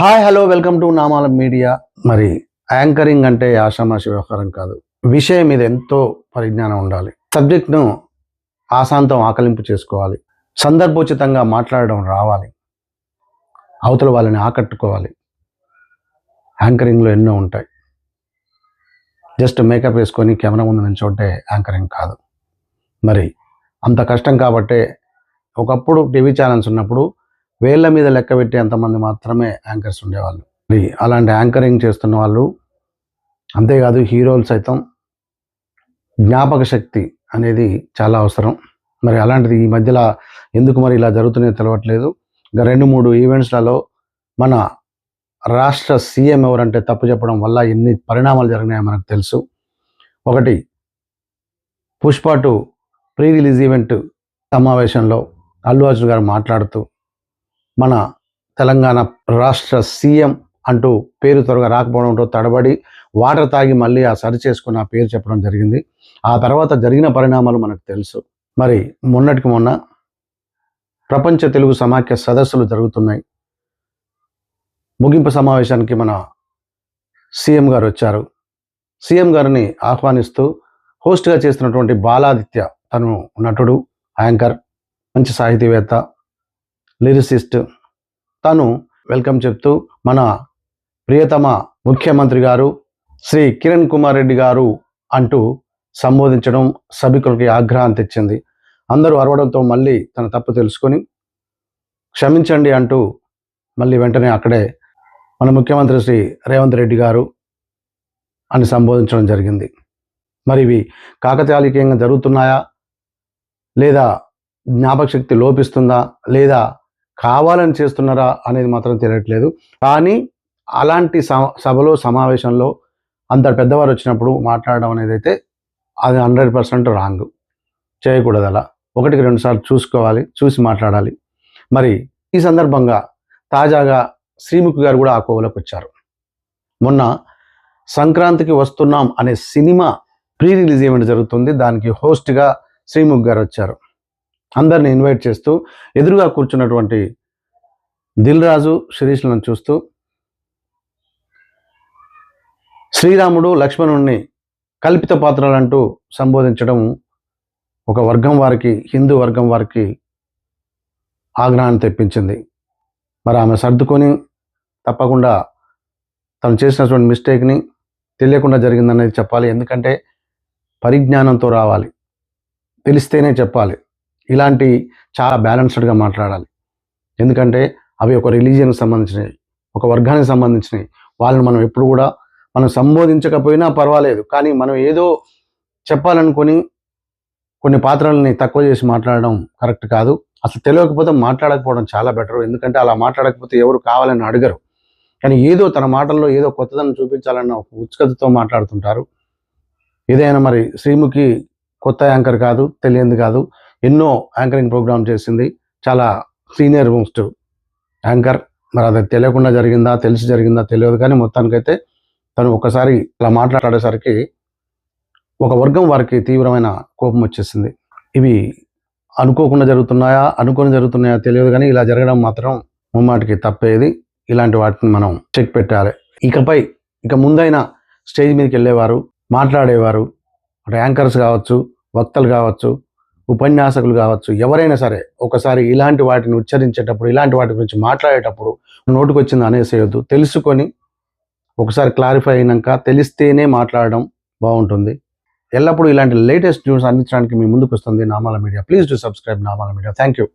Hi hello welcome to Namala media. మరి anchoring అంటే ఆషామాషి వ్యవహారం కాదు. విషయం మీద ఎంతో పరిజ్ఞానం ఉండాలి. సబ్జెక్ట్ను ఆశాంతం ఆకలింపు చేసుకోవాలి. సందర్భోచితంగా మాట్లాడడం రావాలి. అవతల వాళ్ళని ఆకట్టుకోవాలి. యాంకరింగ్లో ఎన్నో ఉంటాయి. జస్ట్ మేకప్ వేసుకొని కెమెరా ముందు నిల్చుంటే యాంకరింగ్ కాదు. మరి అంత కష్టం కాబట్టే ఒకప్పుడు టీవీ ఛానల్స్ ఉన్నప్పుడు వేళ్ళ మీద లెక్క పెట్టి ఎంతమంది మాత్రమే యాంకర్స్ ఉండేవాళ్ళు. మరి అలాంటి యాంకరింగ్ చేస్తున్న వాళ్ళు అంతేకాదు హీరోలు సైతం జ్ఞాపక శక్తి అనేది చాలా అవసరం. మరి అలాంటిది ఈ మధ్యలో ఎందుకు మరి ఇలా జరుగుతున్నాయో తెలవట్లేదు. ఇంకా రెండు మూడు ఈవెంట్స్లలో మన రాష్ట్ర సీఎం ఎవరంటే తప్పు చెప్పడం వల్ల ఎన్ని పరిణామాలు జరిగినాయో మనకు తెలుసు. ఒకటి Pushpa two pre release event సమావేశంలో అల్లు అర్జున్ గారు మాట్లాడుతూ మన తెలంగాణ రాష్ట్ర సీఎం అంటూ పేరు త్వరగా రాకపోవడంతో తడబడి వాటర్ తాగి మళ్ళీ ఆ సరి చేసుకుని ఆ పేరు చెప్పడం జరిగింది. ఆ తర్వాత జరిగిన పరిణామాలు మనకు తెలుసు. మరి మొన్నటికి మొన్న ప్రపంచ తెలుగు సమాఖ్య సదస్సులు జరుగుతున్నాయి. ముగింపు సమావేశానికి మన సీఎం గారు వచ్చారు. సీఎం గారిని ఆహ్వానిస్తూ హోస్ట్గా చేస్తున్నటువంటి బాలాదిత్య తను నటుడు యాంకర్ మంచి సాహితీవేత్త లిరిసిస్ట్. తను వెల్కమ్ చెప్తూ మన ప్రియతమ ముఖ్యమంత్రి గారు శ్రీ కిరణ్ కుమార్ రెడ్డి గారు అంటూ సంబోధించడం సభికులకి ఆగ్రహం తెచ్చింది. అందరూ అరవడంతో మళ్ళీ తన తప్పు తెలుసుకొని క్షమించండి అంటూ మళ్ళీ వెంటనే అక్కడే మన ముఖ్యమంత్రి శ్రీ రేవంత్ రెడ్డి గారు అని సంబోధించడం జరిగింది. మరి ఇవి కాకతాళికంగా జరుగుతున్నాయా? లేదా జ్ఞాపక శక్తి లోపిస్తుందా? లేదా కావాలని చేస్తున్నారా అనేది మాత్రం తెలియట్లేదు. కానీ అలాంటి స- సభలో సమావేశంలో అంత పెద్దవారు వచ్చినప్పుడు మాట్లాడడం అనేది అయితే అది హండ్రెడ్ పర్సెంట్ రాంగ్. చేయకూడదు అలా ఒకటికి రెండుసార్లు చూసుకోవాలి చూసి మాట్లాడాలి. మరి ఈ సందర్భంగా తాజాగా శ్రీముఖి గారు కూడా ఆ కోవలోకి వచ్చారు. మొన్న సంక్రాంతికి వస్తున్నాం అనే సినిమా ప్రీ రిలీజ్ ఈవెంట్ జరుగుతుంది. దానికి హోస్ట్గా శ్రీముఖి గారు వచ్చారు. అందరిని ఇన్వైట్ చేస్తూ ఎదురుగా కూర్చున్నటువంటి దిల్ రాజు శిరీష్లను చూస్తూ శ్రీరాముడు లక్ష్మణుణ్ణి కల్పిత పాత్రలంటూ సంబోధించడం ఒక వర్గం వారికి హిందూ వర్గం వారికి ఆగ్రహాన్ని తెప్పించింది. మరి ఆమె సర్దుకొని తప్పకుండా తను చేసినటువంటి మిస్టేక్ని తెలియకుండా జరిగిందనేది చెప్పాలి. ఎందుకంటే పరిజ్ఞానంతో రావాలి. తెలిస్తేనే చెప్పాలి. ఇలాంటి చాలా బ్యాలెన్స్డ్గా మాట్లాడాలి. ఎందుకంటే అవి ఒక రిలీజియన్కి సంబంధించినవి ఒక వర్గానికి సంబంధించినవి. వాళ్ళని మనం ఎప్పుడు కూడా మనం సంబోధించకపోయినా పర్వాలేదు. కానీ మనం ఏదో చెప్పాలనుకొని కొన్ని పాత్రల్ని తక్కువ చేసి మాట్లాడడం కరెక్ట్ కాదు. అసలు తెలియకపోతే మాట్లాడకపోవడం చాలా బెటర్ ఎందుకంటే అలా మాట్లాడకపోతే ఎవరు కావాలని అడగరు. కానీ ఏదో తన మాటల్లో ఏదో కొత్తదనం చూపించాలన్న ఒక ఉత్సుకతతో మాట్లాడుతుంటారు. ఏదైనా మరి శ్రీముఖి కొత్త యాంకర్ కాదు తెలియంది కాదు. ఎన్నో యాంకరింగ్ ప్రోగ్రామ్ చేసింది. చాలా సీనియర్ మోస్ట్ యాంకర్. మరి అది తెలియకుండా జరిగిందా తెలిసి జరిగిందా తెలియదు. కానీ మొత్తానికైతే తను ఒకసారి ఇలా మాట్లాడేసరికి ఒక వర్గం వారికి తీవ్రమైన కోపం వచ్చేసింది. ఇవి అనుకోకుండా జరుగుతున్నాయా అనుకొని జరుగుతున్నాయా తెలియదు. కానీ ఇలా జరగడం మాత్రం ముమ్మాటికి తప్పేది. ఇలాంటి వాటిని మనం చెక్ పెట్టాలి. ఇకపై ఇక ముందైనా స్టేజ్ మీదకి వెళ్ళేవారు మాట్లాడేవారు. యాంకర్స్ కావచ్చు వక్తలు కావచ్చు ఉపన్యాసకులు కావచ్చు ఎవరైనా సరే ఒకసారి ఇలాంటి వాటిని ఉచ్చరించేటప్పుడు ఇలాంటి వాటి గురించి మాట్లాడేటప్పుడు నోటికి వచ్చింది అనేసేయొద్దు. తెలుసుకొని ఒకసారి క్లారిఫై అయినాక తెలిస్తేనే మాట్లాడడం బాగుంటుంది. ఎల్లప్పుడూ ఇలాంటి లేటెస్ట్ న్యూస్ అందించడానికి మీ ముందుకు వస్తుంది Namala media. Please to subscribe Namala media. Thank you